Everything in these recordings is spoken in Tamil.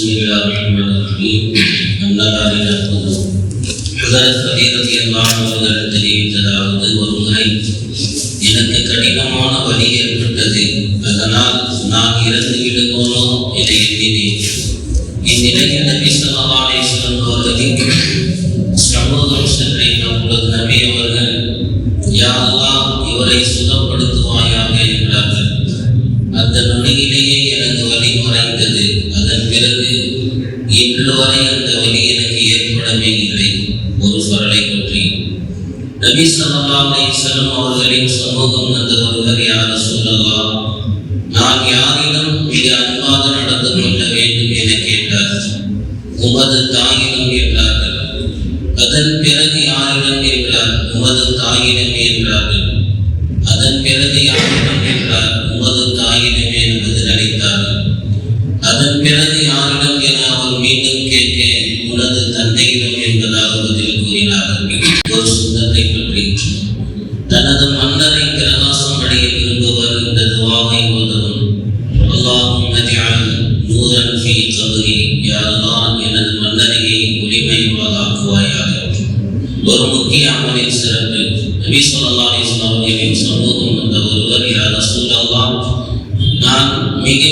بسم الله الرحمن الرحيم அன்னதாரி நற்பதும் ஹதரத் அலி ரலியல்லாஹு அன்ஹு அவர்கள் தெரிவித்ததாவது ஒரு முறை எனக்கு கடினமான வலி ஏற்பட்டது அதனால் நான் இறந்து விடுவோனோ என எண்ணினேன் இந்நிலையில் நபி ஸல்லல்லாஹு அலைஹி வஸல்லம் அவர்களின் சமூகம் சென்றேன் அப்பொழுது நபி அவர்கள் யா அல்லாஹ் இவரை சுகப்படுத்துவாயாக என்றார்கள் அந்த நொடியிலேயே எனக்கு வலி மறைந்தது அதன் பிறகு இன்று வரை அந்த வலி எனக்கு ஏற்படவே இல்லை ஒரு சரலை பற்றி. நபி ஸல்லல்லாஹு அலைஹி அவர்களின் சமூகம் அந்த ஒருவர் யார் சொல்லலாம் நான் யாரிடம் மிக அன்பாக நடந்து கொள்ள வேண்டும் என கேட்டார். உமது தாயிடம் என்றார்கள் அதன் பிறகு யாரிடம் என்றார் உமது தாயிடம் என்றார்கள் கூறினார்கள் ஒரு சுந்தத்தை பற்றி தனது மன்னரை பிரகாசம் அடைய விரும்புவர் இந்த துவாவை ஓதவும் அல்லாஹும் நஜ்அல் நூரன் ஃபீ கபரி யா எனது மன்னரையை ஒளிமயமாக ஆக்குவாயாக ஒரு முக்கிய அமலின் சிறப்பு நபி சொல்லா அலிஸ்லாம் அவர்களின் சமூகம் வந்த ஒருவர் யா ரசூலல்லாஹ் நான் மிக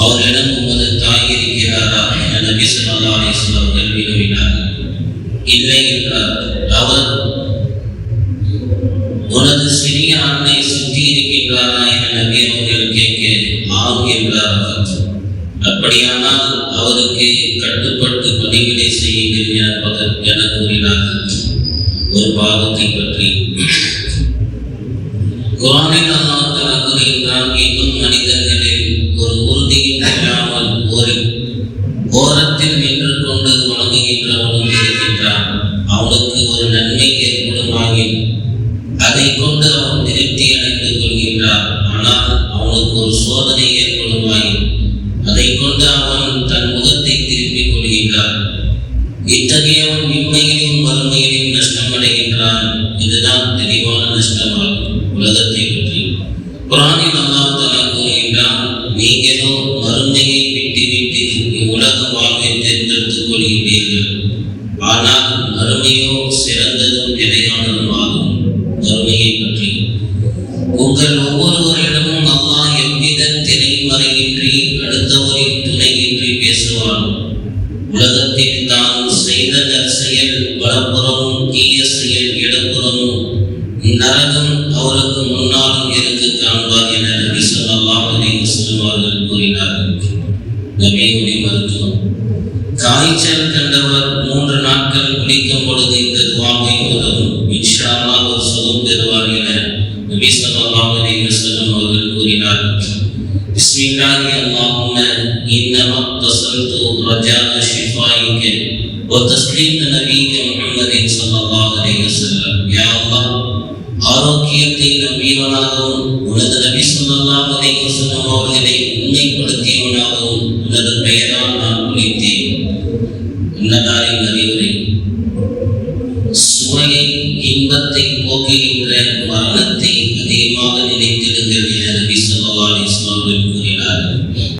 அவர்களிடம் உமது தாய் இருக்கிறாரா? என நபி சொல்லா அலிஸ்லாம் கல்வி அவர்கள் இல்லை என்றால் அவர் உனது சிறிய அன்னை சுற்றி இருக்கின்றாரா? என நபி அவர்கள் கேட்க ஆம் என்றார் அவர். அப்படியானால் அவருக்கு கட்டுப்பட்டு பணிகளை செய்யுங்கள் என என கூறினார்கள். ஒரு பாவத்தை பற்றி. குரானில் அல்லாஹ் தஆலா கூறுகின்றான் இன்னும் அதை கொண்டு அவன் திருப்தி அடைந்து கொள்கின்றான். ஆனால் அவனுக்கு ஒரு சோதனை ஏற்படுமாயின். அதை கொண்டு அவன் தன் முகத்தை திருப்பிக் கொள்கின்றான். இத்தகையவன் இம்மையிலும் மறுமையிலும் நஷ்டமடைகின்றான். இதுதான் தெளிவான நஷ்டமாகும். உலகத்தை பற்றி குரானில் அல்லாஹ் தஆலா கூறுகின்றான் நீங்களோ விட்டு விட்டு உலக வாழ்வை தேர்ந்தெடுத்துக் கொள்கின்றீர்கள் உங்கள் ஒவ்வொருவரிடமும் அல்லாஹ் எவ்வித திரைமறையின்றி அடுத்தவரின் துணையின்றி பேசுவான். உலகத்தில் தான் செய்த நற்செயல் வலப்புறமும் தீய செயல் இடப்புறமும் நரகம் அவருக்கு முன்னாலும் இருந்து காண்பார் என நபி ஸல்லல்லாஹு அலைஹி வஸல்லம் அவர்கள் கூறினார்கள் நபியுடைய மருத்துவம். காய்ச்சல் கண்டவர் மூன்று நாட்கள் குளிக்கும் பொழுது இந்த துவாவை உதவும் இன்ஷா அல்லாஹ் ஒரு சுகம் பெறுவார் என நபி الله عليه وسلم أول قرينا بسم الله اللهم إنما اتصلت رجاء شفائك وتسليم نبيك محمد صلى الله عليه وسلم۔ يا الله ஆரோக்கியத்தை நம்பியவனாகவும் உனது நபி சொல்லலாம் அதை சொல்லும் அவர்களை உண்மைப்படுத்தியவனாகவும் உனது பெயரால் நான் குறித்தேன் உன்னதாரின் அறிவுரை சுவையை இன்பத்தை